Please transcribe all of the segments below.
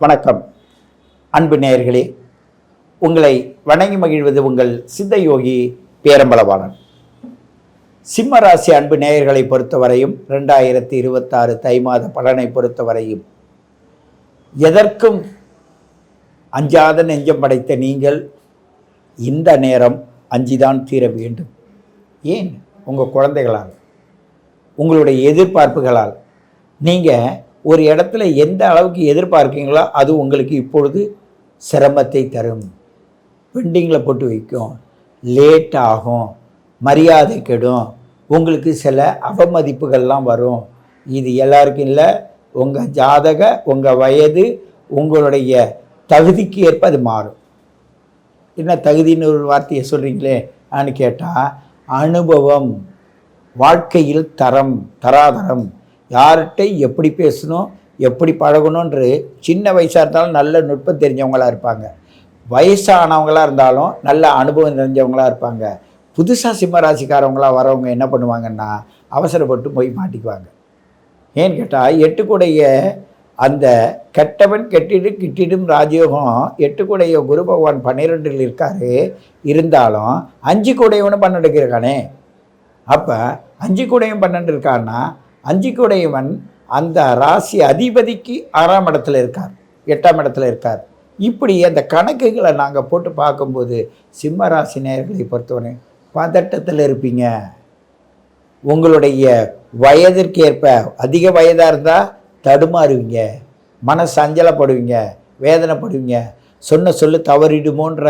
வணக்கம். அன்பு நேயர்களே உங்களை வணங்கி மகிழ்வது உங்கள் சித்தயோகி பேரம்பலவாளன் சிம்ம ராசி அன்பு நேயர்களை பொறுத்தவரையும் ரெண்டாயிரத்தி இருபத்தாறு தை மாத பலனை பொறுத்தவரையும் எதற்கும் அஞ்சாத நெஞ்சம் படைத்த நீங்கள் இந்த நேரம் அஞ்சிதான் தீர வேண்டும். ஏன்? உங்கள் குழந்தைகளால் உங்களுடைய எதிர்பார்ப்புகளால். நீங்கள் ஒரு இடத்துல எந்த அளவுக்கு எதிர்பார்க்கீங்களோ அது உங்களுக்கு இப்பொழுது சிரமத்தை தரும். பெண்டிங்கில் போட்டு வைக்கும். லேட் ஆகும். மரியாதை கெடும். உங்களுக்கு சில அவமதிப்புகள்லாம் வரும். இது எல்லாருக்கும் இல்லை. உங்கள் ஜாதக உங்கள் வயது உங்களுடைய தகுதிக்கு ஏற்ப அது மாறும். என்ன தகுதின்னு ஒரு வார்த்தையை சொல்கிறீங்களே ஆன்னு கேட்டால் அனுபவம் வாழ்க்கையில் தரம் தராதரம். யார்கிட்ட எப்படி பேசணும் எப்படி பழகணுன்ற சின்ன வயசாக இருந்தாலும் நல்ல நுட்பம் தெரிஞ்சவங்களாக இருப்பாங்க. வயசானவங்களாக இருந்தாலும் நல்ல அனுபவம் தெரிஞ்சவங்களாக இருப்பாங்க. புதுசாக சிம்மராசிக்காரவங்களாக வரவங்க என்ன பண்ணுவாங்கன்னா அவசரப்பட்டு போய் மாட்டிக்குவாங்க. ஏன்னு கேட்டால் எட்டுக்குடைய அந்த கெட்டவன் கெட்டிடு கிட்டிடும் ராஜயோகம் எட்டுக்குடைய குரு பகவான் பன்னிரெண்டில் இருக்காரு. இருந்தாலும் அஞ்சு கூடையவனும் பன்னெண்டு இருக்கானே. அப்போ அஞ்சு கூடையும் பன்னெண்டு இருக்கான்னா அஞ்சு அந்த ராசி அதிபதிக்கு ஆறாம் இடத்துல இருக்கார் எட்டாம் இடத்துல இருக்கார். இப்படி அந்த கணக்குகளை நாங்கள் போட்டு பார்க்கும்போது சிம்ம ராசி நேர்களை பொறுத்தவரை பதட்டத்தில் இருப்பீங்க. உங்களுடைய வயதிற்கு ஏற்ப அதிக வயதாக இருந்தால் தடுமாறுவீங்க மன சஞ்சலப்படுவீங்க வேதனைப்படுவீங்க சொன்ன சொல்லு தவறிடுமோன்ற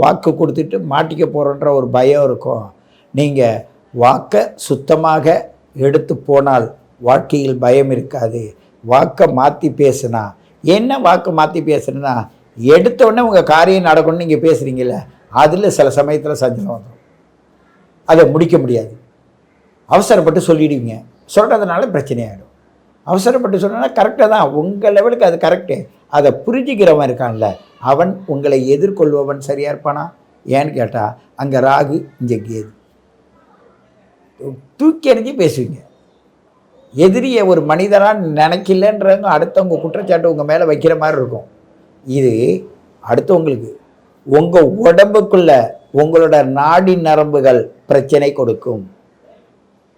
வாக்கு கொடுத்துட்டு மாட்டிக்க போகிறோன்ற ஒரு பயம் இருக்கும். நீங்கள் வாக்கை சுத்தமாக எடுத்து போனால் வாழ்க்கையில் பயம் இருக்காது. வாக்கை மாற்றி பேசுனா. என்ன வாக்கை மாற்றி பேசுனா எடுத்தோடனே உங்கள் காரியம் நடக்கணும்னு நீங்கள் பேசுகிறீங்கள அதில் சில சமயத்தில் சஞ்சலம் வந்துடும் அதை முடிக்க முடியாது. அவசரப்பட்டு சொல்லிடுவீங்க. சொல்கிறதுனால பிரச்சனையாகிடும் அவசரப்பட்டு சொன்னால் கரெக்டாக தான். உங்கள் லெவலுக்கு அது கரெக்டு அதை புரிஞ்சிக்கிறவன் இருக்கான்ல அவன் உங்களை எதிர்கொள்பவன் சரியாக இருப்பானா? ஏன்னு கேட்டால் அங்கே ராகு இங்கே கேது. தூக்கி எறிஞ்சு பேசுவீங்க. எதிரியை ஒரு மனிதராக நினைக்கலன்றவங்க அடுத்தவங்க குற்றச்சாட்டு உங்கள் மேலே வைக்கிற மாதிரி இருக்கும். இது அடுத்தவங்களுக்கு உங்கள் உடம்புக்குள்ள உங்களோட நாடி நரம்புகள் பிரச்சனை கொடுக்கும்.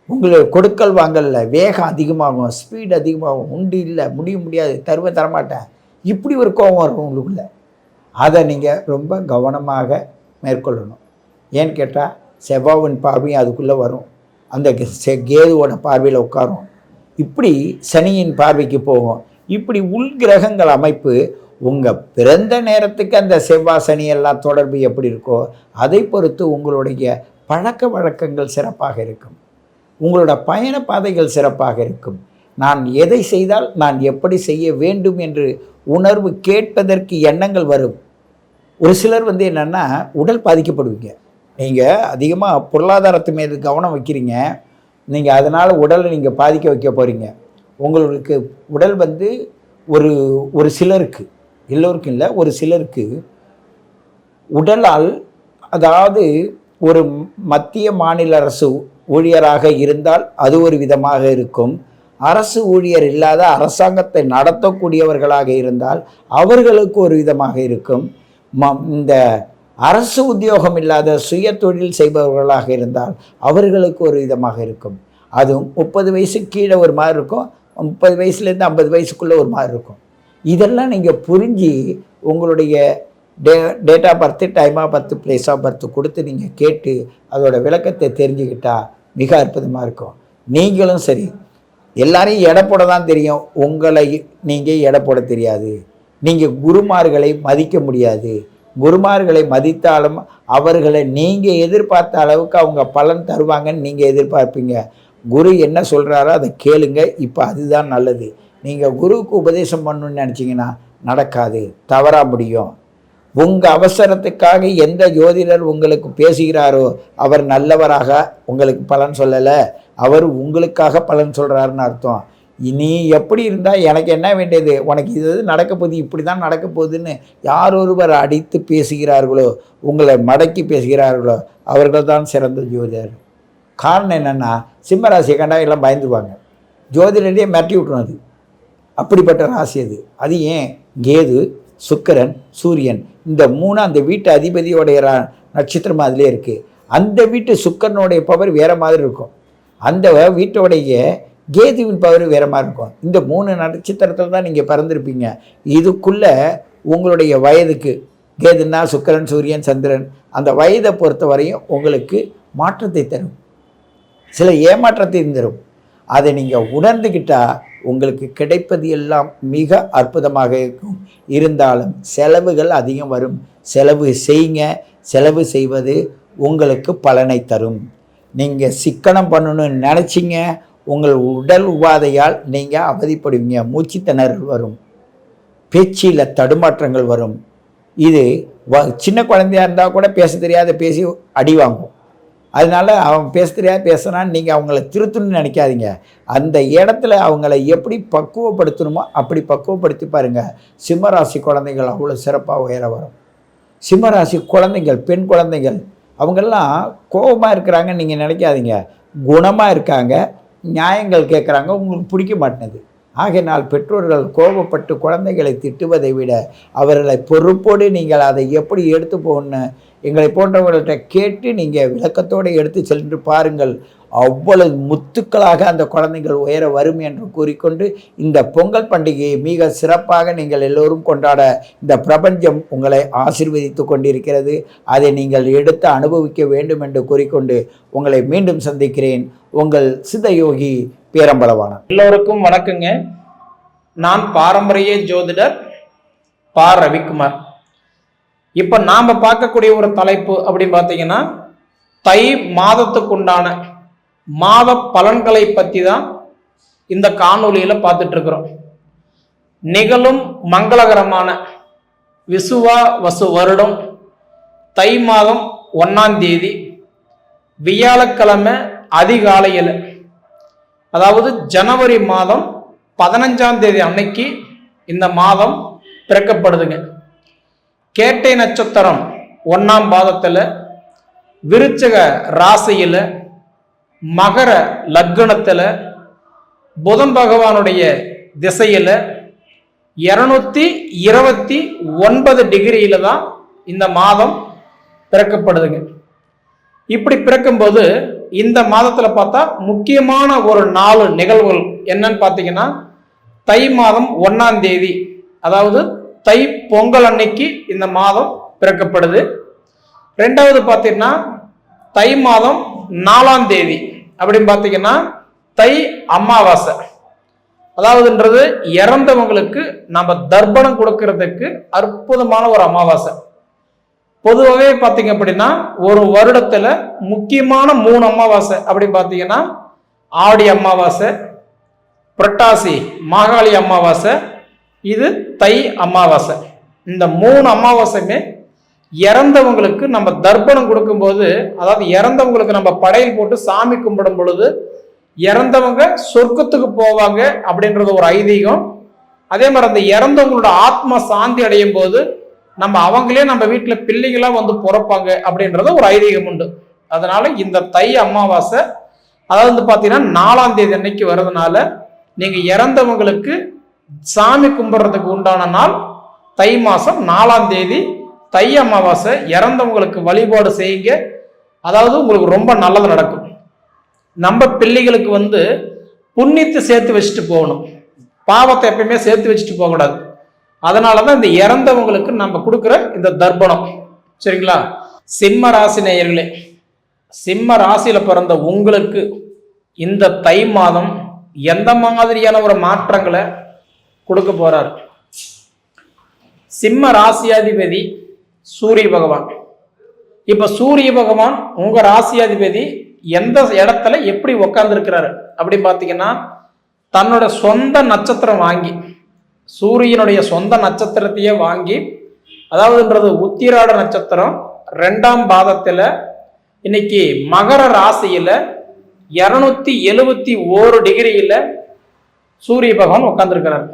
உங்களுக்கு கொடுக்கல் வாங்கல வேகம் அதிகமாகும் ஸ்பீட் அதிகமாகும் உண்டு இல்லை முடிய முடியாது தருவ தரமாட்டேன். இப்படி ஒரு கோபம் இருக்கும் உங்களுக்குள்ள. அதை நீங்கள் ரொம்ப கவனமாக மேற்கொள்ளணும். ஏன்னு கேட்டால் செவ்வாவின் பார்வையும் அதுக்குள்ளே வரும். அந்த செ- கேதுவோட பார்வையில் உட்காரும். இப்படி சனியின் பார்வைக்கு போகும். இப்படி உள்கிரகங்கள் அமைப்பு உங்கள் பிறந்த நேரத்துக்கு அந்த செவ்வாய் சனி எல்லாம் தொடர்பு எப்படி இருக்கோ அதை பொறுத்து உங்களுடைய பழக்க வழக்கங்கள் சிறப்பாக இருக்கும். உங்களோட பயண பாதைகள் சிறப்பாக இருக்கும். நான் எதை செய்தால் நான் எப்படி செய்ய வேண்டும் என்று உணர்வு கேட்பதற்கு எண்ணங்கள் வரும். ஒரு சிலர் வந்து என்னென்னா உடல் பாதிக்கப்படுவீங்க. நீங்கள் அதிகமாக பொருளாதாரத்து மீது கவனம் வைக்கிறீங்க. நீங்கள் அதனால் உடலை நீங்கள் பாதிக்க வைக்க போகிறீங்க உங்களுக்கு உடல் வந்து ஒரு ஒரு சிலருக்கு எல்லோருக்கும் இல்லை ஒரு சிலருக்கு உடலால் அதாவது ஒரு மத்திய மாநில அரசு ஊழியராக இருந்தால் அது ஒரு விதமாக இருக்கும். அரசு ஊழியர் இல்லாத அரசாங்கத்தை நடத்தக்கூடியவர்களாக இருந்தால் அவர்களுக்கு ஒரு விதமாக இருக்கும். ம இந்த அரசு உத்தியோகம் இல்லாத சுய தொழில் செய்பவர்களாக இருந்தால் அவர்களுக்கு ஒரு விதமாக இருக்கும். அதுவும் முப்பது வயசு கீழே ஒரு மாதிரி இருக்கும். முப்பது வயசுலேருந்து ஐம்பது வயசுக்குள்ளே ஒரு மாதிரி இருக்கும். இதெல்லாம் நீங்கள் புரிஞ்சு உங்களுடைய day date of birth time of birth place of birth கொடுத்து நீங்கள் கேட்டு அதோட விளக்கத்தை தெரிஞ்சுக்கிட்டால் மிக அற்புதமாக இருக்கும். நீங்களும் சரி எல்லாரையும் எடை போட தான் தெரியும். உங்களை நீங்கள் எடை போட தெரியாது. நீங்கள் குருமார்களை மதிக்க முடியாது. குருமார்களை மதித்தாலும் அவர்களை நீங்கள் எதிர்பார்த்த அளவுக்கு அவங்க பலன் தருவாங்கன்னு நீங்கள் எதிர்பார்ப்பீங்க. குரு என்ன சொல்கிறாரோ அதை கேளுங்க. இப்போ அதுதான் நல்லது. நீங்கள் குருவுக்கு உபதேசம் பண்ணணும்னு நினச்சிங்கன்னா நடக்காது. தவறாக முடியும். உங்கள் அவசரத்துக்காக எந்த ஜோதிடர் உங்களுக்கு பேசுகிறாரோ அவர் நல்லவராக உங்களுக்கு பலன் சொல்லலை. அவர் உங்களுக்காக பலன் சொல்கிறாருன்னு அர்த்தம். நீ எப்படி இருந்தால் எனக்கு என்ன வேண்டியது? உனக்கு இது இது நடக்க போகுது? இப்படி தான் நடக்க போகுதுன்னு யார் ஒருவர் அடித்து பேசுகிறார்களோ உங்களை மடக்கி பேசுகிறார்களோ அவர்கள் தான் சிறந்த ஜோதிடர். காரணம் என்னென்னா சிம்மராசியை கண்டா எல்லாம் பயந்துருவாங்க. ஜோதிடரையே மிரட்டி விட்டுரும் அது. அப்படிப்பட்ட ராசி அது. அது ஏன்? கேது சுக்கரன் சூரியன். இந்த மூணு அந்த வீட்டு அதிபதியோடைய ரா- நட்சத்திரம் அதிலே இருக்குது அந்த வீட்டு சுக்கரனுடைய பவர் வேறு மாதிரி இருக்கும். அந்த வீட்டோடைய கேதுவின் பவர் வேற மாதிரி இருக்கும். இந்த மூணு நட்சத்திரத்தில் தான் நீங்கள் பிறந்திருப்பீங்க. இதுக்குள்ளே உங்களுடைய வயதுக்கு கேதுன்னா சுக்கிரன் சூரியன் சந்திரன் அந்த வயதை பொறுத்த வரையும் உங்களுக்கு மாற்றத்தை தரும். சில ஏமாற்றத்தை தரும். அதை நீங்கள் உணர்ந்துக்கிட்டால் உங்களுக்கு கிடைப்பது எல்லாம் மிக அற்புதமாக இருக்கும். இருந்தாலும் செலவுகள் அதிகம் வரும். செலவு செய்யுங்க. செலவு செய்வது உங்களுக்கு பலனை தரும். நீங்கள் சிக்கனம் பண்ணணும்னு நினச்சிங்க. உங்கள் உடல் உபாதையால் நீங்கள் அவதிப்படுவீங்க. மூச்சுத்திணறல் வரும். பேச்சில் தடுமாற்றங்கள் வரும். இது வ- சின்ன குழந்தையா இருந்தால் கூட பேச தெரியாத பேசி அடி வாங்கும். அதனால அவன் பேச தெரியாத பேசுனான்னு நீங்கள் அவங்கள திருத்தணும்னு நினைக்காதீங்க. அந்த இடத்துல அவங்கள எப்படி பக்குவப்படுத்தணுமோ அப்படி பக்குவப்படுத்தி பாருங்கள் சிம்மராசி குழந்தைகள் அவ்வளோ சிறப்பாக உயர வரும். சிம்மராசி குழந்தைகள் பெண் குழந்தைகள் அவங்கெல்லாம் கோபமாக இருக்கிறாங்கன்னு நீங்கள் நினைக்காதீங்க. குணமாக இருக்காங்க. நியாயங்கள் கேட்குறாங்க உங்களுக்கு பிடிக்க மாட்டேங்குது ஆகையினால் பெற்றோர்கள் கோபப்பட்டு குழந்தைகளை திட்டுவதை விட அவர்களை பொறுப்போடு நீங்கள் அதை எப்படி எடுத்து போகணும் எங்களை போன்றவர்கள்ட்ட கேட்டு நீங்கள் விளக்கத்தோடு எடுத்து சென்று பாருங்கள். அவ்வளவு முத்துக்களாக அந்த குழந்தைகள் உயர வரும் என்று கூறிக்கொண்டு இந்த பொங்கல் பண்டிகையை மிக சிறப்பாக நீங்கள் எல்லோரும் கொண்டாட இந்த பிரபஞ்சம் உங்களை ஆசிர்வதித்து கொண்டிருக்கிறது. அதை நீங்கள் எடுத்து அனுபவிக்க வேண்டும் என்று கூறிக்கொண்டு உங்களை மீண்டும் சந்திக்கிறேன். உங்கள் சித்தயோகி பேரம்பலவான எல்லோருக்கும் வணக்கங்க. நான் பாரம்பரிய ஜோதிடர் பா. ரவிக்குமார். இப்போ நாம் பார்க்கக்கூடிய ஒரு தலைப்பு அப்படின்னு பார்த்தீங்கன்னா தை மாதத்துக்குண்டான மாத பலன்களை பற்றி தான் இந்த காணொளியில் பார்த்துட்டு இருக்கிறோம் நிகழும் மங்களகரமான விசுவா வசு வருடம் தை மாதம் ஒன்றாம் தேதி வியாழக்கிழமை அதிகாலையில் அதாவது ஜனவரி மாதம் பதினஞ்சாம் தேதி அன்னைக்கு இந்த மாதம் பிறக்கப்படுதுங்க. கேட்டை நட்சத்திரம் ஒன்றாம் பாதத்தில் விருச்சக ராசியில் மகர லக்னத்தில் புதன் பகவானுடைய திசையில் இரநூத்தி இருபத்தி ஒன்பது டிகிரியில் தான் இந்த மாதம் பிறக்கப்படுதுங்க. இப்படி பிறக்கும்போது இந்த மாதத்தில் பார்த்தா முக்கியமான ஒரு நாலு நிகழ்வுகள் என்னன்னு பார்த்தீங்கன்னா தை மாதம் ஒன்றாம் தேதி அதாவது தை பொங்கல் அன்னைக்கு இந்த மாதம் பிறக்கப்படுது. ரெண்டாவது பார்த்தீங்கன்னா தை மாதம் நாலாம் தேதி. அப்படின்னு பார்த்தீங்கன்னா தை அமாவாசை. அதாவதுன்றது இறந்தவங்களுக்கு நம்ம தர்ப்பணம் கொடுக்கறதுக்கு அற்புதமான ஒரு அமாவாசை. பொதுவாகவே பார்த்தீங்க அப்படின்னா ஒரு வருடத்தில் முக்கியமான மூணு அமாவாசை அப்படின்னு பார்த்தீங்கன்னா ஆடி அமாவாசை புரட்டாசி மாகாளி அமாவாசை இது தை அமாவாசை. இந்த மூணு அமாவாசையுமே இறந்தவங்களுக்கு நம்ம தர்ப்பணம் கொடுக்கும்போது அதாவது இறந்தவங்களுக்கு நம்ம படையல் போட்டு சாமி கும்பிடும் பொழுது இறந்தவங்க சொர்க்கத்துக்கு போவாங்க அப்படின்றது ஒரு ஐதீகம். அதே மாதிரி அந்த இறந்தவங்களோட ஆத்மா சாந்தி அடையும் போது நம்ம அவங்களே நம்ம வீட்டில் பிள்ளைங்களாம் வந்து பிறப்பாங்க அப்படின்றது ஒரு ஐதீகம் உண்டு. அதனால இந்த தை அமாவாசை அதாவது வந்து பார்த்தீங்கன்னா நாலாம் தேதி அன்னைக்கு வர்றதுனால நீங்கள் இறந்தவங்களுக்கு சாமி கும்பிட்றதுக்கு உண்டான நாள் தை மாதம் நாலாம் தேதி தை அமாவாசை இறந்தவங்களுக்கு வழிபாடு செய்யுங்க. அதாவது உங்களுக்கு ரொம்ப நல்லது நடக்கும். நம்ம பிள்ளைகளுக்கு வந்து புண்ணியத்தை சேர்த்து வச்சுட்டு போகணும். பாவத்தை எப்பயுமே சேர்த்து வச்சுட்டு போகக்கூடாது. அதனால தான் இந்த இறந்தவங்களுக்கு நம்ம கொடுக்குற இந்த தர்ப்பணம். சரிங்களா? சிம்ம ராசி நேயர்களே சிம்ம ராசியில் பிறந்த உங்களுக்கு இந்த தை மாதம் எந்த மாதிரியான ஒரு மாற்றங்களை கொடுக்க போகிறார் சிம்ம ராசியாதிபதி சூரிய பகவான். இப்ப சூரிய பகவான் உங்க ராசியாதிபதி எந்த இடத்துல எப்படி உக்காந்துருக்கிறாரு? அப்படின்னு பார்த்தீங்கன்னா தன்னோட சொந்த நட்சத்திரம் வாங்கி சூரியனுடைய சொந்த நட்சத்திரத்தையே வாங்கி அதாவதுன்றது உத்திராட நட்சத்திரம் ரெண்டாம் பாதத்தில் இன்னைக்கு மகர ராசியில இரநூத்தி எழுவத்தி ஓரு டிகிரியில சூரிய பகவான் உட்காந்துருக்கிறார்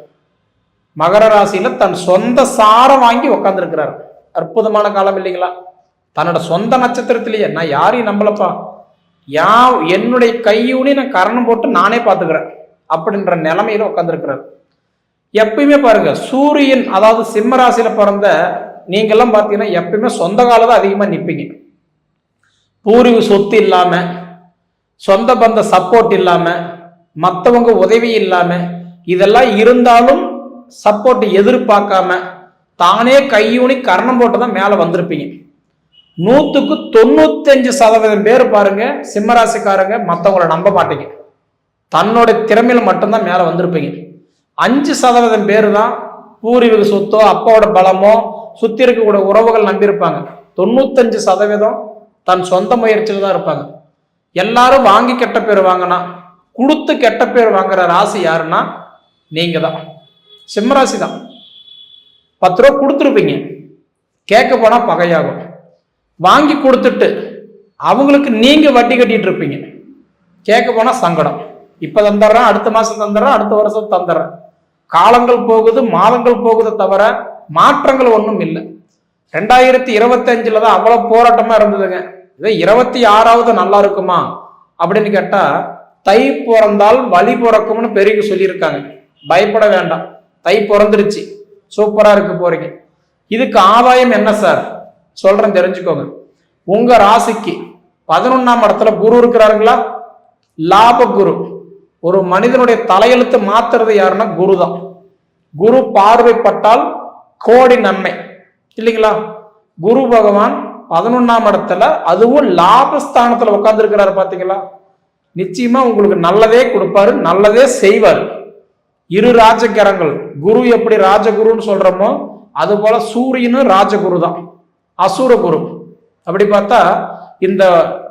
மகர ராசியில தன் சொந்த சாரம் வாங்கி உட்காந்துருக்கிறார் அற்புதமான காலம் இல்லைங்களா? தன்னோட சொந்த நட்சத்திரத்திலேயே நான் யாரையும் நம்பலப்பா. யா என்னுடைய கையூனி நான் கரணம் போட்டு நானே பார்த்துக்கிறேன் அப்படின்ற நிலைமையில உட்காந்துருக்கிறார் எப்பயுமே பாருங்க சூரியன் அதாவது சிம்ம ராசியில பிறந்த நீங்கெல்லாம் பார்த்தீங்கன்னா எப்பயுமே சொந்த காலம் தான் அதிகமாக நிற்பீங்க பூர்வீக சொத்து இல்லாம சொந்த பந்த சப்போர்ட் இல்லாம மற்றவங்க உதவி இல்லாம இதெல்லாம் இருந்தாலும் சப்போர்ட் எதிர்பார்க்காம தானே கையூனி கர்ணம் போட்டு தான் மேலே வந்திருப்பீங்க. நூற்றுக்கு தொண்ணூத்தஞ்சு சதவீதம் பேர் பாருங்க சிம்மராசிக்காரங்க மற்றவங்கள நம்ப மாட்டீங்க. தன்னோட திறமையில மட்டும்தான் மேலே வந்திருப்பீங்க. அஞ்சு சதவீதம் பேர் தான் பூர்வீக சொத்தோ அப்பாவோட பலமோ சுற்றி இருக்கக்கூடிய உறவுகள் நம்பியிருப்பாங்க. தொண்ணூத்தஞ்சு சதவீதம் தன் சொந்த முயற்சியில் தான் இருப்பாங்க. எல்லாரும் வாங்கி கெட்ட பேர் வாங்கினா கொடுத்து கெட்ட பேர் வாங்குற ராசி யாருன்னா நீங்க தான் சிம்மராசி தான் பத்து ரூபா கொடுத்துருப்பீங்க. கேட்க போனால் பகையாகும். வாங்கி கொடுத்துட்டு அவங்களுக்கு நீங்கள் வட்டி கட்டிட்டு இருப்பீங்க. கேட்க போனால் சங்கடம். இப்போ தந்துடுறேன் அடுத்த மாதம் தந்துடுறேன் அடுத்த வருஷம் தந்துடுறேன். காலங்கள் போகுது மாதங்கள் போகுது தவிர மாற்றங்கள் ஒன்றும் இல்லை. ரெண்டாயிரத்தி இருபத்தஞ்சில் தான் அவ்வளோ போராட்டமாக இருந்ததுங்க. இதே இருபத்தி ஆறாவது நல்லா இருக்குமா அப்படின்னு கேட்டால் தை பிறந்தால் வழி பிறக்கும்னு பெரியவங்க சொல்லியிருக்காங்க. பயப்பட வேண்டாம். தை பிறந்துருச்சு. சூப்பராக இருக்க போறீங்க. இதுக்கு ஆதாயம் என்ன சார்? சொல்றேன் தெரிஞ்சுக்கோங்க. உங்க ராசிக்கு பதினொன்னாம் இடத்துல குரு இருக்கிறாருங்களா? லாப குரு ஒரு மனிதனுடைய தலையெழுத்து மாத்துறது யாருன்னா குரு தான் குரு பார்வைப்பட்டால் கோடி நன்மை. இல்லைங்களா? குரு பகவான் பதினொன்னாம் இடத்துல அதுவும் லாபஸ்தானத்துல உட்கார்ந்துருக்கிறாரு பாத்தீங்களா? நிச்சயமா உங்களுக்கு நல்லதே கொடுப்பாரு நல்லதே செய்வார். இரு ராஜகரங்கள். குரு எப்படி ராஜகுருன்னு சொல்றோமோ அது போல சூரியனும் ராஜகுரு தான் அசுர குரு. அப்படி பார்த்தா இந்த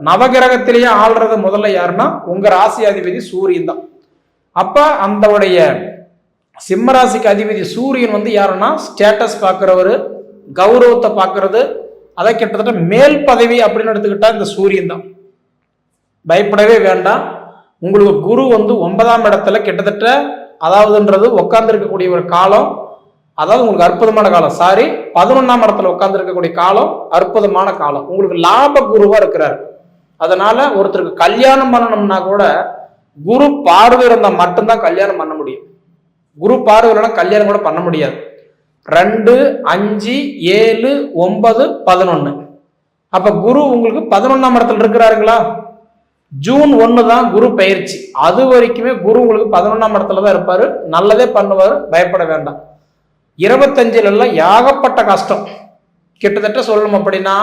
நவகிரகத்திலேயே ஆள்றது முதல்ல யாருன்னா உங்க ராசி அதிபதி சூரியன் தான். அப்ப அந்தவுடைய சிம்மராசிக்கு அதிபதி சூரியன் வந்து யாருன்னா ஸ்டேட்டஸ் பார்க்குறவர் கௌரவத்தை பார்க்கறது அதை கிட்டத்தட்ட மேல் பதவி அப்படின்னு எடுத்துக்கிட்டா இந்த சூரியன் தான். பயப்படவே வேண்டாம். உங்களுக்கு குரு வந்து ஒன்பதாம் இடத்துல கிட்டத்தட்ட அதாவதுன்றது உட்கார்ந்துருக்கக்கூடிய ஒரு காலம் அதாவது உங்களுக்கு அற்புதமான காலம். சாரி பதினொன்னாம் இடத்துல உட்காந்துருக்கக்கூடிய காலம் அற்புதமான காலம். உங்களுக்கு லாப குருவா இருக்கிறார். அதனால ஒருத்தருக்கு கல்யாணம் பண்ணணும்னா கூட குரு பார்வை இருந்தால் மட்டும்தான் கல்யாணம் பண்ண முடியும். குரு பார்வை இல்லைன்னா கல்யாணம் கூட பண்ண முடியாது. ரெண்டு அஞ்சு ஏழு ஒன்பது பதினொன்று அப்போ குரு உங்களுக்கு பதினொன்னாம் இடத்துல இருக்கிறாருங்களா? ஜூன் ஒன்று தான் குரு பயிற்சி அது வரைக்குமே குரு உங்களுக்கு பதினொன்றாம் இடத்துல தான் இருப்பார். நல்லதே பண்ணுவார். பயப்பட வேண்டாம். இருபத்தஞ்சிலெல்லாம் ஏகப்பட்ட கஷ்டம். கிட்டத்தட்ட சொல்லணும் அப்படின்னா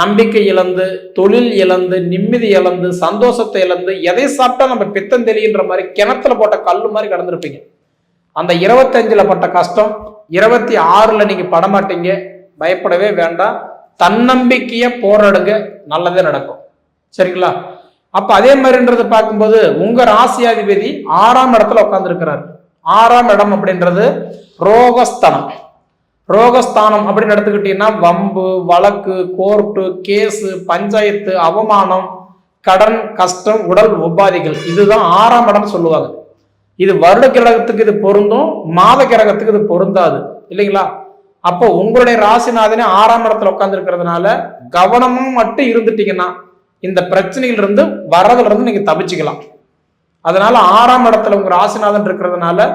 நம்பிக்கை இழந்து தொழில் இழந்து நிம்மதி இழந்து சந்தோஷத்தை இழந்து எதை சாப்பிட்டா நம்ம பித்தம் தெளிகின்ற மாதிரி கிணத்துல போட்ட கல் மாதிரி கடந்திருப்பீங்க. அந்த இருபத்தஞ்சில் பட்ட கஷ்டம் இருபத்தி ஆறில் நீங்கள் படமாட்டீங்க. பயப்படவே வேண்டாம். தன்னம்பிக்கையை போராடுங்க. நல்லதே நடக்கும். சரிங்களா? அப்ப அதே மாதிரின்றது பார்க்கும்போது உங்க ராசியாதிபதி ஆறாம் இடத்துல உட்கார்ந்துருக்கிறார். ஆறாம் இடம் அப்படின்றது ரோகஸ்தானம். ரோகஸ்தானம் அப்படின்னு எடுத்துக்கிட்டீங்கன்னா வம்பு வழக்கு கோர்ட்டு கேஸு பஞ்சாயத்து அவமானம் கடன் கஷ்டம் உடல் உபாதிகள். இதுதான் ஆறாம் இடம் சொல்லுவாங்க. இது வருட கிரகத்துக்கு இது பொருந்தும் மாத கிரகத்துக்கு இது பொருந்தாது. இல்லைங்களா? அப்போ உங்களுடைய ராசிநாதனே ஆறாம் இடத்துல உட்காந்துருக்கிறதுனால கவனமும் மட்டும் இருந்துட்டீங்கன்னா இந்த பிரச்சனையிலிருந்து வர்றதுலேருந்து நீங்கள் தப்பிச்சுக்கலாம். அதனால ஆறாம் இடத்துல உங்க ராசிநாதன் இருக்கிறதுனால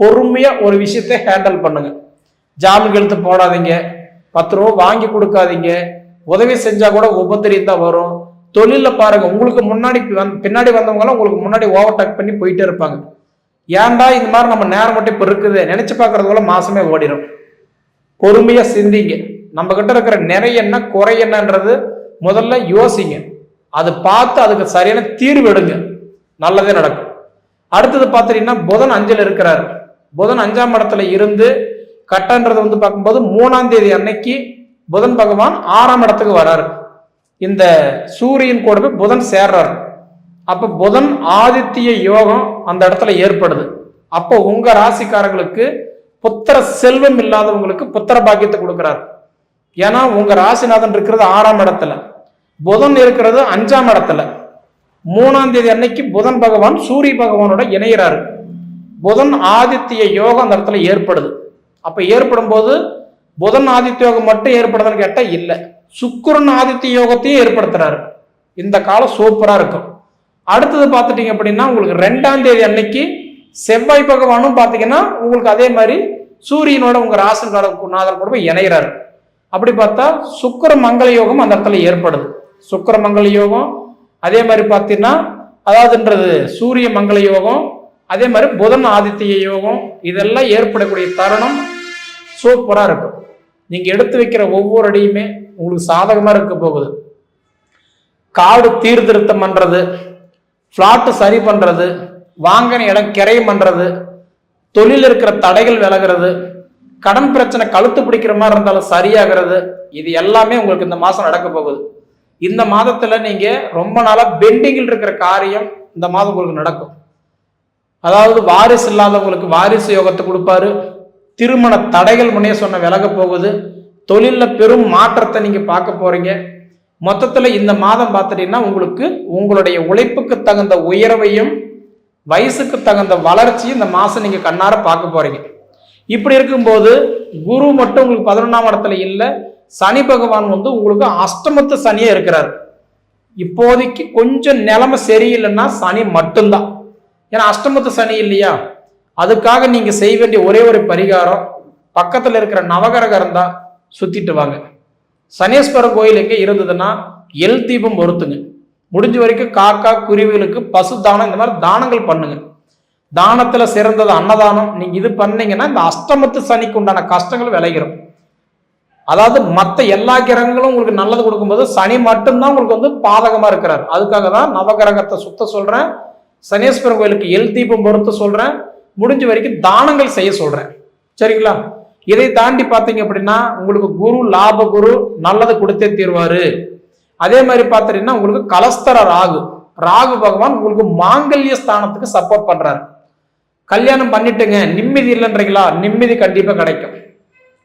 பொறுமையா ஒரு விஷயத்தை ஹேண்டில் பண்ணுங்க. ஜாமீன் எழுத்து போடாதீங்க. பத்து ரூபா வாங்கி கொடுக்காதீங்க. உதவி செஞ்சா கூட உபத்திரியம் தான் வரும். தொழில பாருங்க உங்களுக்கு முன்னாடி பின்னாடி வந்தவங்களாம் உங்களுக்கு முன்னாடி ஓவர்டேக் பண்ணி போயிட்டே இருப்பாங்க. ஏன்டா இந்த மாதிரி நம்ம நேரம் மட்டும் இப்போ இருக்குது? நினைச்சு பார்க்கறதுக்குள்ள மாசமே ஓடிடும் பொறுமையா சிந்திங்க. நம்ம கிட்ட இருக்கிற நிறைய என்ன குறை என்னன்றது முதல்ல யோசிங்க. அது பார்த்து அதுக்கு சரியான தீர்வு எடுங்க. நல்லதே நடக்கும். அடுத்தது பார்த்துட்டீங்கன்னா புதன் அஞ்சல் இருக்கிறார். புதன் அஞ்சாம் இடத்துல இருந்து கட்டன்றது வந்து பார்க்கும்போது மூணாம் தேதி அன்னைக்கு புதன் பகவான் ஆறாம் இடத்துக்கு வராரு. இந்த சூரியன் கூடவே புதன் சேர்றார். அப்ப புதன் ஆதித்ய யோகம் அந்த இடத்துல ஏற்படுது. அப்போ உங்க ராசிக்காரங்களுக்கு புத்திர செல்வம் இல்லாதவங்களுக்கு புத்திர பாக்கியத்தை கொடுக்கிறார். ஏன்னா உங்க ராசிநாதன் இருக்கிறது ஆறாம் இடத்துல. புதன் இருக்கிறது அஞ்சாம் இடத்துல. மூணாம் தேதி அன்னைக்கு புதன் பகவான் சூரிய பகவானோட இணைகிறாரு புதன் ஆதித்ய யோகம் அந்த இடத்துல ஏற்படுது. அப்ப ஏற்படும் போது புதன் ஆதித்ய யோகம் மட்டும் ஏற்படுதுன்னு கேட்டால் இல்லை. சுக்கரன் ஆதித்ய யோகத்தையும் ஏற்படுத்துறாரு. இந்த காலம் சூப்பரா இருக்கும். அடுத்தது பார்த்துட்டீங்க அப்படின்னா உங்களுக்கு ரெண்டாம் தேதி அன்னைக்கு செவ்வாய் பகவானும் பார்த்தீங்கன்னா உங்களுக்கு அதே மாதிரி சூரியனோட உங்க ராசன் நாதர் கூட போய் இணைகிறாரு அப்படி பார்த்தா சுக்கர மங்கள யோகம் அந்த இடத்துல ஏற்படுது. சுக்கர மங்கள யோகம் அதே மாதிரி பார்த்தீங்கன்னா அதாவதுன்றது சூரிய மங்கள யோகம் அதே மாதிரி புதன் ஆதித்ய யோகம் இதெல்லாம் ஏற்படக்கூடிய தருணம் சூப்பராக இருக்கும் நீங்கள் எடுத்து வைக்கிற ஒவ்வொரு அடியுமே உங்களுக்கு சாதகமாக இருக்க போகுது. காடு தீர்திருத்தம் பண்ணுறது ஃப்ளாட்டு சரி பண்ணுறது வாங்கின இடம் கிரையம் பண்ணுறது தொழில் இருக்கிற தடைகள் விலகிறது கடன் பிரச்சனை கழுத்து பிடிக்கிற மாதிரி இருந்தாலும் சரியாகிறது இது எல்லாமே உங்களுக்கு இந்த மாதம் நடக்க போகுது. இந்த மாதத்துல நீங்க ரொம்ப நாளா பெண்டிங்கில் இருக்கிற காரியம் இந்த மாதம் உங்களுக்கு நடக்கும். அதாவது வாரிசு இல்லாதவங்களுக்கு வாரிசு யோகத்தை கொடுப்பாரு. திருமண தடைகள் முன்னே சொன்ன விலக போகுது. தொழிலில் பெரும் மாற்றத்தை நீங்க பார்க்க போறீங்க. மொத்தத்துல இந்த மாதம் பார்த்துட்டீங்கன்னா உங்களுக்கு உங்களுடைய உழைப்புக்கு தகுந்த உயர்வையும் வயசுக்கு தகுந்த வளர்ச்சியும் இந்த மாதம் நீங்க கண்ணார பார்க்க போறீங்க. இப்படி இருக்கும்போது குரு மட்டும் உங்களுக்கு பதினொன்றாம் இடத்துல இல்லை சனி பகவான் வந்து உங்களுக்கு அஷ்டமத்து சனியே இருக்கிறார். இப்போதைக்கு கொஞ்சம் நிலைமை சரியில்லைன்னா சனி மட்டும்தான். ஏன்னா அஷ்டமத்து சனி இல்லையா? அதுக்காக நீங்கள் செய்ய வேண்டிய ஒரே ஒரு பரிகாரம் பக்கத்தில் இருக்கிற நவகிரகம் இருந்தா சுற்றிட்டு வாங்க. சனீஸ்வரர் கோயில் எங்கே இருந்ததுன்னா எல் தீபம் பொறுத்துங்க முடிஞ்ச வரைக்கும் காக்கா குருவிகளுக்கு பசு தானம் இந்த மாதிரி தானங்கள் பண்ணுங்க. தானத்தில் சிறந்தது அன்னதானம். நீங்கள் இது பண்ணீங்கன்னா இந்த அஷ்டமத்து சனிக்கு உண்டான கஷ்டங்கள் விளைகிறோம். அதாவது மற்ற எல்லா கிரகங்களும் உங்களுக்கு நல்லது கொடுக்கும்போது சனி மட்டும்தான் உங்களுக்கு வந்து பாதகமா இருக்கிறார். அதுக்காக தான் நவகிரகத்தை சுத்த சொல்றேன். சனீஸ்வரன் கோயிலுக்கு எல் தீபம் பொறுத்து சொல்றேன். முடிஞ்ச வரைக்கும் தானங்கள் செய்ய சொல்றேன். சரிங்களா? இதை தாண்டி பார்த்தீங்க அப்படின்னா உங்களுக்கு குரு லாப குரு நல்லது கொடுத்தே தீர்வாரு. அதே மாதிரி பார்த்துட்டீங்கன்னா உங்களுக்கு கலஸ்தர ராகு. ராகு பகவான் உங்களுக்கு மாங்கல்ய ஸ்தானத்துக்கு சப்போர்ட் பண்றாரு. கல்யாணம் பண்ணிட்டுங்க. நிம்மதி இல்லைன்றீங்களா? நிம்மதி கண்டிப்பாக கிடைக்கும்.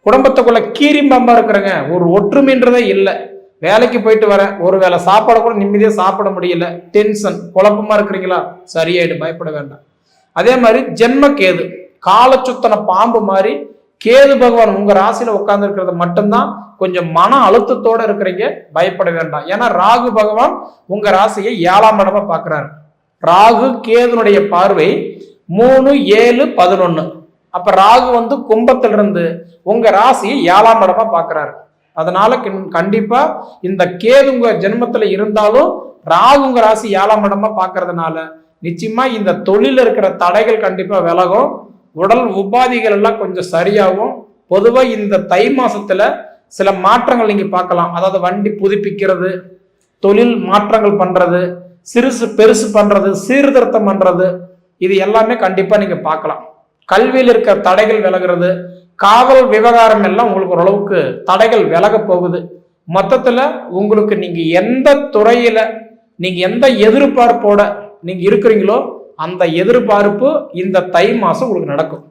குடும்பத்துக்குள்ள கீரிம்பம்பா இருக்கிறங்க. ஒரு ஒற்றுமைன்றதே இல்லை. வேலைக்கு போயிட்டு வரேன். ஒரு வேளை சாப்பாடு கூட நிம்மதியாக சாப்பிட முடியல. டென்ஷன் குழப்பமா இருக்கிறீங்களா? சரியாயிடு பயப்பட வேண்டாம். அதே மாதிரி ஜென்ம கேது. காலச்சுத்தன பாம்பு மாதிரி கேது பகவான் உங்க ராசியில உட்கார்ந்து இருக்கிறது மட்டும்தான் கொஞ்சம் மன அழுத்தத்தோட இருக்கிறீங்க. பயப்பட வேண்டாம். ஏன்னா ராகு பகவான் உங்க ராசியை ஏழாம் இடமா பாக்குறாரு ராகு கேதுனுடைய பார்வை மூணு ஏழு பதினொன்னு. அப்ப ராகு வந்து கும்பத்திலிருந்து உங்க ராசியை ஏழாம் இடமா பாக்குறாரு அதனால கண்டிப்பா இந்த கேது உங்க ஜென்மத்துல இருந்தாலும் ராகு உங்க ராசி ஏழாம் இடமா பாக்குறதுனால நிச்சயமா இந்த தொழில இருக்கிற தடைகள் கண்டிப்பா விலகும். உடல் உபாதிகள் எல்லாம் கொஞ்சம் சரியாகும். பொதுவா இந்த தை மாசத்துல சில மாற்றங்கள் நீங்க பார்க்கலாம். அதாவது வண்டி புதுப்பிக்கிறது தொழில் மாற்றங்கள் பண்றது சிறுசு பெருசு பண்றது சீர்திருத்தம் பண்றது இது எல்லாமே கண்டிப்பா நீங்க பார்க்கலாம். கல்வியில் இருக்கிற தடைகள் விலகிறது காவல் விவகாரம் எல்லாம் உங்களுக்கு ஓரளவுக்கு தடைகள் விலக போகுது. மொத்தத்தில் உங்களுக்கு நீங்கள் எந்த துறையில் நீங்கள் எந்த எதிர்பார்ப்போட நீங்கள் இருக்கிறீங்களோ அந்த எதிர்பார்ப்பு இந்த தை மாதம் உங்களுக்கு நடக்கும்.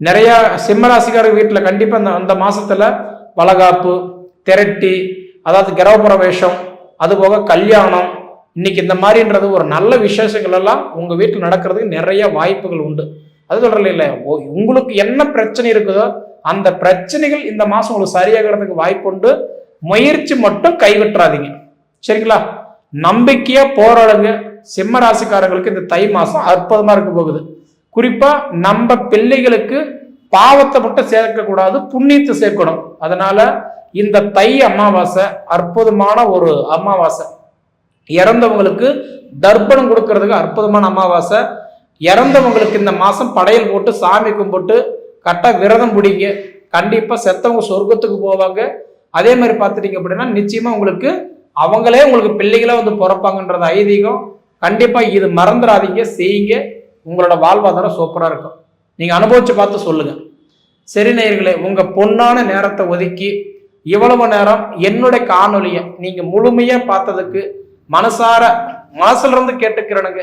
நிறையா சிம்மராசிக்கார வீட்டில் கண்டிப்பாக அந்த அந்த மாதத்தில் வளகாப்பு திரட்டி அதாவது கிரகப்பிரவேசம் அதுபோக கல்யாணம் இன்னைக்கு இந்த மாதிரின்றது ஒரு நல்ல விசேஷங்கள் எல்லாம் உங்கள் வீட்டில் நடக்கிறதுக்கு நிறைய வாய்ப்புகள் உண்டு. அது சொல்றல இல்ல. ஓ- உங்களுக்கு என்ன பிரச்சனை இருக்குதோ அந்த பிரச்சனைகள் இந்த மாசம் உங்களுக்கு சரியாகிறதுக்கு வாய்ப்புண்டு முயற்சி மட்டும் கைவிட்டுறாதீங்க. சரிங்களா? நம்பிக்கையா போராடுங்க. சிம்ம ராசிக்காரங்களுக்கு இந்த தை மாசம் அற்புதமா இருக்க போகுது. குறிப்பா நம்ம பிள்ளைகளுக்கு பாவத்தை மட்டும் சேர்க்க கூடாது புண்ணியத்தை சேர்க்கணும். அதனால இந்த தை அமாவாசை அற்புதமான ஒரு அமாவாசை. இறந்தவங்களுக்கு தர்ப்பணம் கொடுக்கறதுக்கு அற்புதமான அமாவாசை. இறந்தவங்களுக்கு இந்த மாதம் படையல் போட்டு சாமி கும்பிட்டு கட்ட விரதம் பிடிங்க. கண்டிப்பாக செத்தவங்க சொர்க்கத்துக்கு போவாங்க. அதே மாதிரி பார்த்துட்டீங்க அப்படின்னா நிச்சயமாக உங்களுக்கு அவங்களே உங்களுக்கு பிள்ளைகளாக வந்து பிறப்பாங்கன்றது ஐதீகம். கண்டிப்பாக இது மறந்துடாதீங்க செய்யுங்க. உங்களோட வாழ்வாதாரம் சூப்பராக இருக்கும். நீங்கள் அனுபவிச்சு பார்த்து சொல்லுங்கள் சரி நேயர்களே உங்கள் பொன்னான நேரத்தை ஒதுக்கி இவ்வளவு நேரம் என்னுடைய காணொலியை நீங்கள் முழுமையாக பார்த்ததுக்கு மனசார மனசுலேருந்து கேட்டுக்கிறனுங்க.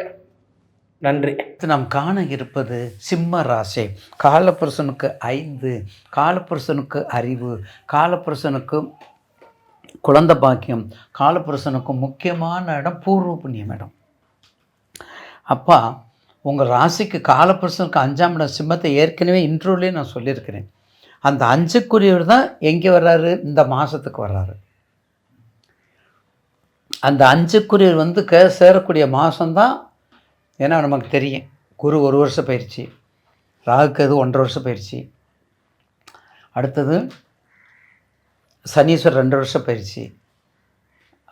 நன்றி. நாம் காண இருப்பது சிம்ம ராசி. காலப்புருஷனுக்கு ஐந்து காலப்புருஷனுக்கு அறிவு காலப்புருஷனுக்கு குழந்தை பாக்கியம் காலப்புருஷனுக்கு முக்கியமான இடம் பூர்வ புண்ணியம் இடம். அப்பா உங்கள் ராசிக்கு காலப்புருஷனுக்கு அஞ்சாம் இடம் சிம்மத்தை ஏற்கனவே இன்ட்ரோலே நான் சொல்லியிருக்கிறேன். அந்த அஞ்சுக்குரியவர் தான் எங்கே வர்றாரு? இந்த மாதத்துக்கு வர்றாரு. அந்த அஞ்சுக்குரியவர் வந்து க சேரக்கூடிய மாதம்தான் ஏன்னா நமக்கு தெரியும். குரு ஒரு வருஷம் பயிற்சி. ராகுக்கு அது ஒன்றரை வருஷம் பயிற்சி. அடுத்தது சனீஸ்வர் ரெண்டு வருஷம் பயிற்சி.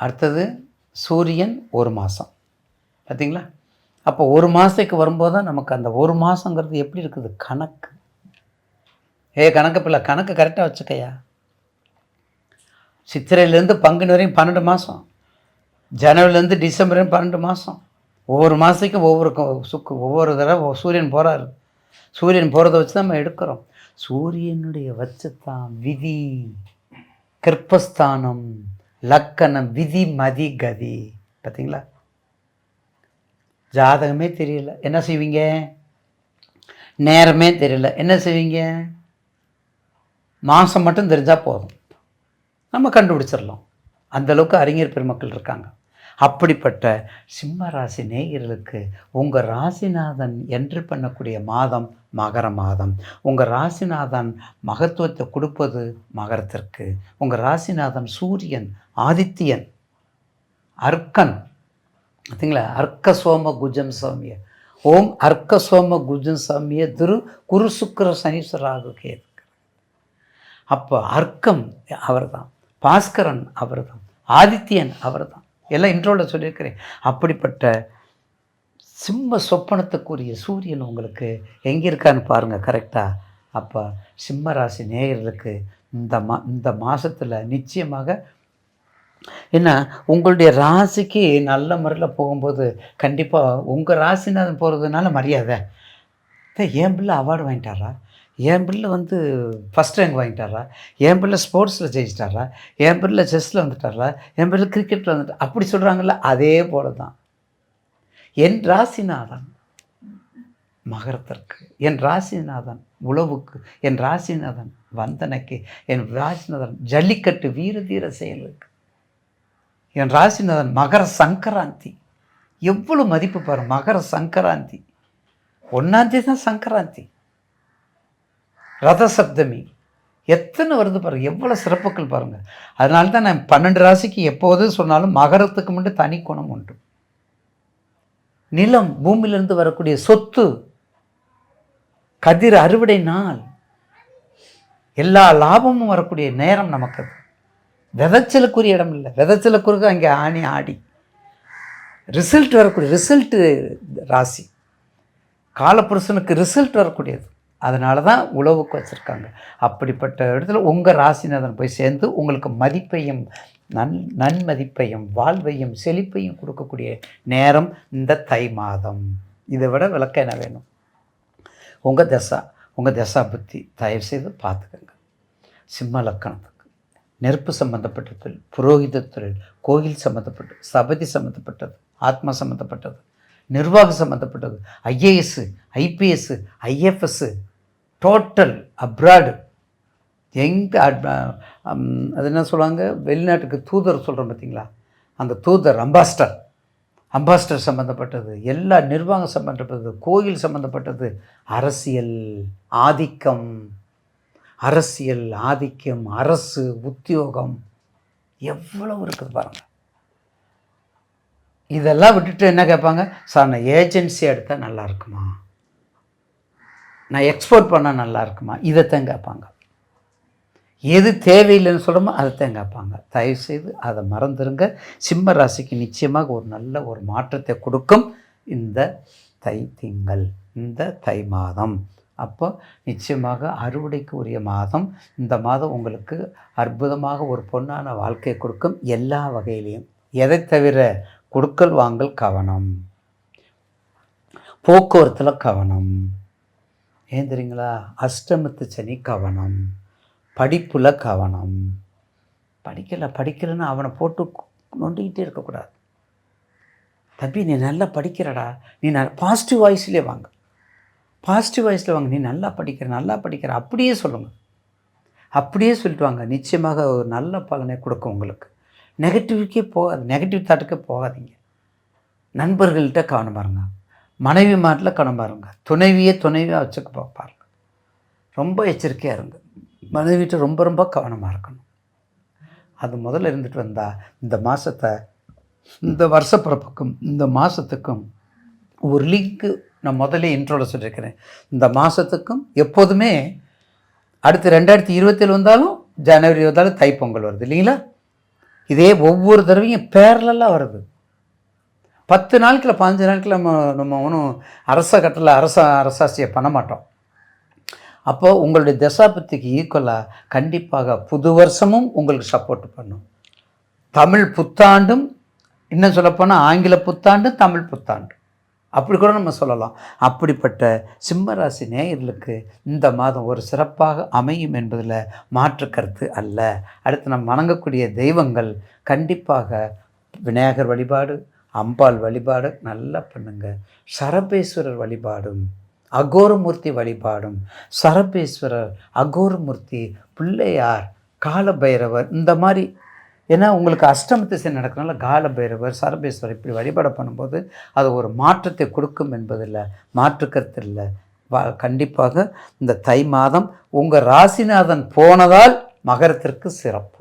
அடுத்தது சூரியன் ஒரு மாதம் பார்த்தீங்களா அப்போ ஒரு மாதத்துக்கு வரும்போது தான் நமக்கு அந்த ஒரு மாதங்கிறது எப்படி இருக்குது? கணக்கு. ஏ கணக்கு பிள்ளை கணக்கு கரெக்டாக வச்சுக்கையா? சித்திரையிலேருந்து பங்குனி வரையும் பன்னெண்டு மாதம் ஜனவரிலேருந்து டிசம்பர் பன்னெண்டு மாதம் ஒவ்வொரு மாதத்துக்கும் ஒவ்வொரு சுக்கு ஒவ்வொரு தடவை சூரியன் போகிறாரு சூரியன் போகிறத வச்சு தான் நம்ம எடுக்கிறோம். சூரியனுடைய வச்சு தான் விதி கிருப்பஸ்தானம் லக்கணம் விதி மதி கதி. பார்த்தீங்களா ஜாதகமே தெரியல. என்ன செய்வீங்க? நேரமே தெரியல. என்ன செய்வீங்க? மாதம் மட்டும் தெரிஞ்சால் போதும். நம்ம கண்டுபிடிச்சிடலாம். அந்தளவுக்கு அறிஞர் பெருமக்கள் இருக்காங்க. அப்படிப்பட்ட சிம்ம ராசி நேயர்களுக்கு உங்கள் ராசிநாதன் என்று பண்ணக்கூடிய மாதம் மகர மாதம். உங்கள் ராசிநாதன் மகத்துவத்தை கொடுப்பது மகரத்திற்கு. உங்கள் ராசிநாதன் சூரியன் ஆதித்யன் அர்க்கன். பார்த்தீங்களா அர்க்க சோம குஜம் சௌமிய. ஓம் அர்க்க சோம குஜம் சௌமிய திரு குரு சுக்கர சனீஸ்வராக கேது அப்போ அர்க்கம் அவர்தான். பாஸ்கரன் அவர்தான். ஆதித்யன் அவர்தான். எல்லாம் இன்ட்ரோவில் சொல்லியிருக்கிறேன். அப்படிப்பட்ட சிம்ம சொப்பனத்துக்குரிய சூரியன் உங்களுக்கு எங்கே இருக்கான்னு பாருங்கள் கரெக்டாக அப்போ சிம்ம ராசி நேயர்களுக்கு இந்த மா இந்த மாதத்தில் நிச்சயமாக என்ன உங்களுடைய ராசிக்கு நல்ல முறையில் போகும்போது கண்டிப்பாக உங்கள் ராசிநாதன் போகிறதுனால மரியாதை. ஏன் என் பிள்ளை அவார்டு வாங்கிட்டாரா? என் பிள்ளை வந்து ஃபஸ்ட் ரேங்க் வாங்கிட்டாரா என் பிள்ளை ஸ்போர்ட்ஸில் ஜெயிச்சிட்டாரா என் பிள்ளை செஸ்ஸில் வந்துட்டாரா என் பிள்ளை கிரிக்கெட்டில் வந்துட்டா அப்படி சொல்கிறாங்கல்ல அதே போல தான் என் ராசிநாதன் மகரத்திற்கு என் ராசிநாதன் உழவுக்கு என் ராசிநாதன் வந்தனைக்கு என் ராசிநாதன் ஜல்லிக்கட்டு வீர தீர செயலுக்கு என் ராசிநாதன் மகர சங்கராந்தி. எவ்வளோ மதிப்பு பாரு மகர சங்கராந்தி. ஒன்றாந்தேதி தான் சங்கராந்தி. ரத சப்தமி எத்தனை வருது பாருங்கள் எவ்வளோ சிறப்புகள் பாருங்கள் அதனால தான் நான் பன்னெண்டு ராசிக்கு எப்போது சொன்னாலும் மகரத்துக்கு மட்டும் தனி குணம் உண்டு. நிலம் பூமியிலிருந்து வரக்கூடிய சொத்து கதிர் அறுவடை நாள் எல்லா லாபமும் வரக்கூடிய நேரம் நமக்கு அது விதைச்சலுக்குரிய இடம் இல்லை. விதைச்சலுக்குறுக்கு அங்கே ஆணி ஆடி. ரிசல்ட் வரக்கூடிய ரிசல்ட்டு ராசி. காலப்புருஷனுக்கு ரிசல்ட் வரக்கூடியது. அதனால தான் உழவுக்கு வச்சுருக்காங்க. அப்படிப்பட்ட இடத்துல உங்கள் ராசிநாதன் போய் சேர்ந்து உங்களுக்கு மதிப்பையும் நன் நன்மதிப்பையும் வாழ்வையும் செழிப்பையும் கொடுக்கக்கூடிய நேரம் இந்த தை மாதம். இதை விட விளக்கம் என்ன வேணும்? உங்கள் தசா உங்கள் தசா புத்தி தயவு செய்து பார்த்துக்கோங்க. சிம்ம லக்கணத்துக்கு நெருப்பு சம்மந்தப்பட்ட தொழில் புரோகித தொழில் கோயில் சம்மந்தப்பட்டது சபதி சம்மந்தப்பட்டது ஆத்மா சம்மந்தப்பட்டது நிர்வாகம் சம்மந்தப்பட்டது IAS IPS IFS total abroad எங்கே அது என்ன சொல்லுவாங்க? வெளிநாட்டுக்கு தூதர் சொல்கிறோம் பார்த்தீங்களா? அந்த தூதர் அம்பாஸ்டர் அம்பாஸ்டர் சம்மந்தப்பட்டது எல்லா நிர்வாகம் சம்மந்தப்பட்டது கோயில் சம்மந்தப்பட்டது அரசியல் ஆதிக்கம். அரசியல் ஆதிக்கம் அரசு உத்தியோகம். எவ்வளவு இருக்குது பாருங்கள் இதெல்லாம் விட்டுட்டு என்ன கேட்பாங்க? சார் நான் ஏஜென்சி எடுத்தால் நல்லா இருக்குமா? நான் எக்ஸ்போர்ட் பண்ணால் நல்லா இருக்குமா இதைத்தான் கேட்பாங்க. எது தேவையில்லைன்னு சொல்கிறோமோ அதைத்தான் கேட்பாங்க. தயவுசெய்து அதை மறந்துருங்க. சிம்ம ராசிக்கு நிச்சயமாக ஒரு நல்ல ஒரு மாற்றத்தை கொடுக்கும் இந்த தை திங்கள் இந்த தை மாதம். அப்போ நிச்சயமாக அறுவடைக்கு உரிய மாதம். இந்த மாதம் உங்களுக்கு அற்புதமாக ஒரு பொன்னான வாழ்க்கை கொடுக்கும் எல்லா வகையிலையும். எதை தவிர கொடுக்கல் வாங்கல் கவனம். போக்குவரத்தில் கவனம். ஏன் தெரியுங்களா? அஷ்டமத்து சனி கவனம் படிப்பில் கவனம். படிக்கலை படிக்கலைன்னு அவனை போட்டு நொண்டிக்கிட்டே இருக்கக்கூடாது. தம்பி நீ நல்லா படிக்கிறடா. நீ ந பாசிட்டிவ் வாய்ஸ்லேயே வாங்க. பாசிட்டிவ் வாய்ஸில் வாங்க. நீ நல்லா படிக்கிற நல்லா படிக்கிற. அப்படியே சொல்லுங்கள் அப்படியே சொல்லிட்டு வாங்க நிச்சயமாக ஒரு நல்ல பலனை கொடுக்கும் உங்களுக்கு. நெகட்டிவ்க்கே போகாது. நெகட்டிவ் தாட்டுக்கே போகாதீங்க. நண்பர்கள்ட்ட கவனம் பாருங்க. மனைவி மாட்டில் கடன் பாருங்க. துணைவியே துணைவியாக வச்சுக்க பாருங்க. ரொம்ப எச்சரிக்கையாக இருங்க. மனைவிட்ட ரொம்ப ரொம்ப கவனமாக இருக்கணும். அது முதல்ல இருந்துட்டு வந்தால் இந்த மாதத்தை இந்த வருஷப்பிறப்புக்கும் இந்த மாதத்துக்கும் ஒரு லிங்க்கு நான் முதல்ல இன்ட்ரோவில் சொல்லியிருக்கிறேன் இந்த மாதத்துக்கும் எப்போதுமே அடுத்து ரெண்டாயிரத்தி இருபத்தேழு வந்தாலும் ஜனவரி வந்தாலும் தைப்பொங்கல் வருது இல்லைங்களா? இதே ஒவ்வொரு தடவையும் பேரலெல்லாம் வருது. பத்து நாட்களில் பதினஞ்சு நாட்களில் நம்ம நம்ம ஒன்றும் அரச கட்டளை அரச அரசாட்சியை பண்ண மாட்டோம். அப்போ உங்களுடைய தசாபத்திக்கு ஈக்குவலாக கண்டிப்பாக புது வருஷமும் உங்களுக்கு சப்போர்ட் பண்ணும். தமிழ் புத்தாண்டும் இன்னும் சொல்லப்போனால் ஆங்கில புத்தாண்டு தமிழ் புத்தாண்டு அப்படி கூட நம்ம சொல்லலாம். அப்படிப்பட்ட சிம்மராசி நேயர்களுக்கு இந்த மாதம் ஒரு சிறப்பாக அமையும் என்பதில் மாற்று கருத்து அல்ல. அடுத்து நம்ம வணங்கக்கூடிய தெய்வங்கள் கண்டிப்பாக விநாயகர் வழிபாடு அம்பாள் வழிபாடு நல்லா பண்ணுங்க. சரபேஸ்வரர் வழிபாடும் அகோரமூர்த்தி வழிபாடும் சரபேஸ்வரர் அகோரமூர்த்தி பிள்ளையார் காலபைரவர் இந்த மாதிரி. ஏன்னா உங்களுக்கு அஷ்டம திசை நடக்கிறனால காலபைரவர் சரபேஸ்வரர் இப்படி வழிபாடு பண்ணும்போது அது ஒரு மாற்றத்தை கொடுக்கும் என்பதில் மாற்று இல்லை வா கண்டிப்பாக இந்த தை மாதம் உங்கள் ராசிநாதன் போனதால் மகரத்திற்கு சிறப்பு.